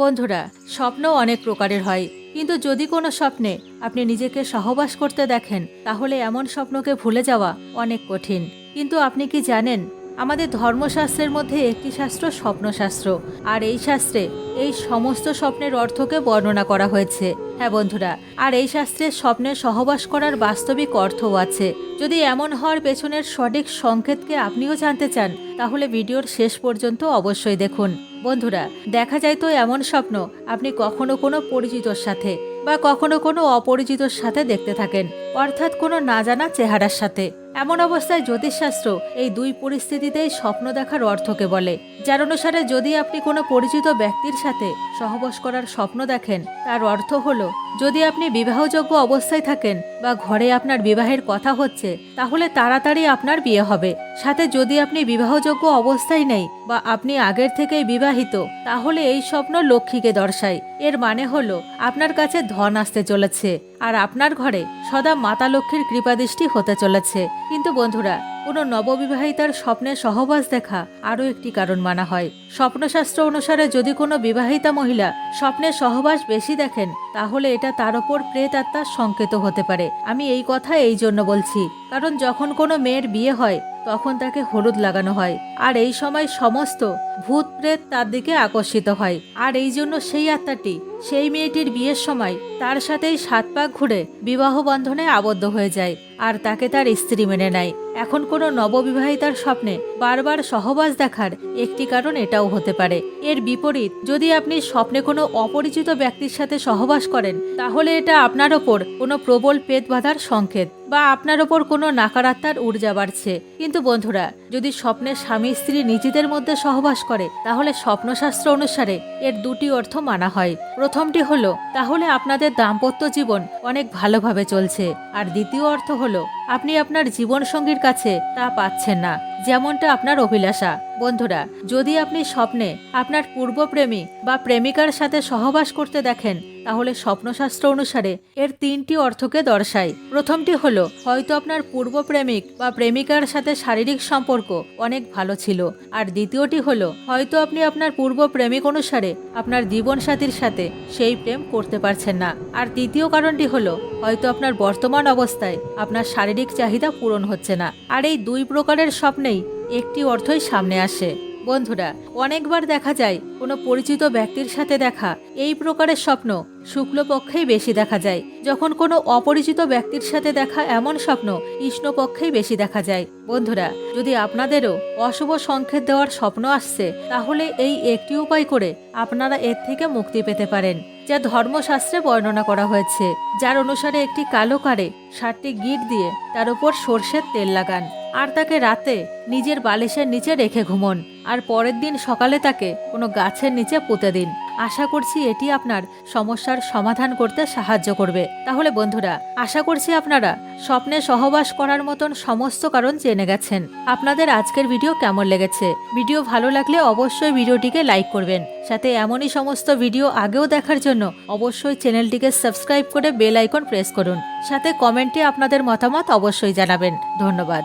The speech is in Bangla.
বন্ধুরা স্বপ্ন অনেক প্রকারের হয়, কিন্তু যদি কোনো স্বপ্নে আপনি নিজেকে সহবাস করতে দেখেন, তাহলে এমন স্বপ্নকে ভুলে যাওয়া অনেক কঠিন। কিন্তু আপনি কি জানেন আমাদের ধর্মশাস্ত্রের মধ্যে একটি শাস্ত্র স্বপ্নশাস্ত্র। আর এই শাস্ত্রে এই সমস্ত স্বপ্নের অর্থকে বর্ণনা করা হয়েছে। হ্যাঁ বন্ধুরা, আর এই শাস্ত্রে স্বপ্নের সহবাস করার বাস্তবিক অর্থও আছে। যদি এমন হওয়ার পেছনের সঠিক সংকেতকে আপনিও জানতে চান, তাহলে ভিডিওর শেষ পর্যন্ত অবশ্যই দেখুন। বন্ধুরা, দেখা যায় তো এমন স্বপ্ন আপনি কখনো কোনো পরিচিতর সাথে বা কখনো কোনো অপরিচিতর সাথে দেখতে থাকেন, অর্থাৎ কোনো না জানা চেহারার সাথে। এমন অবস্থায় জ্যোতিষশাস্ত্র এই দুই পরিস্থিতিতেই স্বপ্ন দেখার অর্থকে বলে। যার অনুসারে যদি আপনি কোনো পরিচিত ব্যক্তির সাথে সহবাস করার স্বপ্ন দেখেন, তার অর্থ হলো, যদি আপনি বিবাহযোগ্য অবস্থায় থাকেন বা ঘরে আপনার বিবাহের কথা হচ্ছে, তাহলে তাড়াতাড়ি আপনার বিয়ে হবে। সাথে যদি আপনি বিবাহযোগ্য অবস্থায় নেই বা আপনি আগের থেকেই বিবাহিত, তাহলে এই স্বপ্ন লক্ষ্মীকে দর্শায়। এর মানে হলো, আপনার কাছে ধন আসতে চলেছে। আর আপনার ঘরে সদা মাতা লক্ষ্মীর কৃপাদৃষ্টি হতে চলেছে। কিন্তু বন্ধুরা, কোনো নববিবাহিতার স্বপ্নে সহবাস দেখা আরও একটি কারণ মানা হয়। স্বপ্নশাস্ত্র অনুসারে যদি কোনো বিবাহিতা মহিলা স্বপ্নে সহবাস বেশি দেখেন, তাহলে এটা তার ওপর প্রেত আত্মার সংকেত হতে পারে। আমি এই কথা এই জন্য বলছি, কারণ যখন কোনো মেয়ের বিয়ে হয় তখন তাকে হলুদ লাগানো হয়। আর এই সময় সমস্ত ভূত প্রেত তার দিকে আকর্ষিত হয়। আর এই জন্য সেই আত্মাটি, সেই মেয়েটির বিয়ের সময় তার সাথেই সাত পাক ঘুরে বিবাহ বন্ধনে আবদ্ধ হয়ে যায়। আর তাকে তার স্ত্রী মেনে নেয়। এখন কোনো নববিবাহিতার স্বপ্নে বারবার সহবাস দেখার একটি কারণ এটাও হতে পারে। এর বিপরীত, যদি আপনি স্বপ্নে কোনো অপরিচিত ব্যক্তির সাথে সহবাস করেন, তাহলে এটা আপনার ওপর কোনো প্রবল পেট বাঁধার সংকেত বা আপনার ওপর কোনো নাকারাত্মার ঊর্জা বাড়ছে। কিন্তু বন্ধুরা, যদি স্বপ্নে স্বামী স্ত্রী নিজেদের মধ্যে সহবাস করে, তাহলে স্বপ্নশাস্ত্র অনুসারে এর দুটি অর্থ মানা হয়। প্রথমটি হলো, তাহলে আপনাদের দাম্পত্য জীবন অনেক ভালোভাবে চলছে। আর দ্বিতীয় অর্থ হলো আপনি আপনার জীবনসঙ্গীর কাছে তা পাচ্ছেন না। যেমনটা আপনার অভিলাষা। বন্ধুরা, যদি আপনি স্বপ্নে আপনার পূর্বপ্রেমী বা প্রেমিকার সাথে সহবাস করতে দেখেন, তাহলে স্বপ্নশাস্ত্র অনুসারে এর তিনটি অর্থকে দর্শায়। প্রথমটি হলো, হয়তো আপনার পূর্ব প্রেমিক বা প্রেমিকার সাথে শারীরিক সম্পর্ক অনেক ভালো ছিল। আর দ্বিতীয়টি হলো, হয়তো আপনি আপনার পূর্ব প্রেমিক অনুসারে আপনার জীবনসাথীর সাথে সেই প্রেম করতে পারছেন না। আর তৃতীয় কারণটি হলো, হয়তো আপনার বর্তমান অবস্থায় আপনার শারীরিক চাহিদা পূরণ হচ্ছে না। আর এই দুই প্রকারের স্বপ্নেই একটি অর্থই সামনে আসে। বন্ধুরা, অনেকবার দেখা যায় কোনো পরিচিত ব্যক্তির সাথে দেখা। এই প্রকারের স্বপ্ন শুক্লপক্ষেই বেশি দেখা যায়। যখন কোনো অপরিচিত ব্যক্তির সাথে দেখা এমন স্বপ্ন কৃষ্ণপক্ষেই বেশি দেখা যায়। বন্ধুরা, যদি আপনাদেরও অশুভ সংকেত দেওয়ার স্বপ্ন আসছে, তাহলে এই একটি উপায় করে আপনারা এর থেকে মুক্তি পেতে পারেন। যা ধর্মশাস্ত্রে বর্ণনা করা হয়েছে, যার অনুসারে একটি কালো কারে সাতটি গিট দিয়ে তার উপর সর্ষের তেল লাগান। আর তাকে রাতে নিজের বালিশের নিচে রেখে ঘুমন, আর পরের দিন সকালে তাকে কোনো গাছের নিচে পুঁতে দিন। আশা করছি এটি আপনার সমস্যার সমাধান করতে সাহায্য করবে। তাহলে বন্ধুরা, আশা করছি আপনারা স্বপ্নে সহবাস করার মতন সমস্ত কারণ জেনে গেছেন। আপনাদের আজকের ভিডিও কেমন লেগেছে? ভিডিও ভালো লাগলে অবশ্যই ভিডিওটিকে লাইক করবেন। সাথে এমনই সমস্ত ভিডিও আগেও দেখার জন্য অবশ্যই চ্যানেলটিকে সাবস্ক্রাইব করে বেল আইকন প্রেস করুন। সাথে কমেন্টে আপনাদের মতামত অবশ্যই জানাবেন। ধন্যবাদ।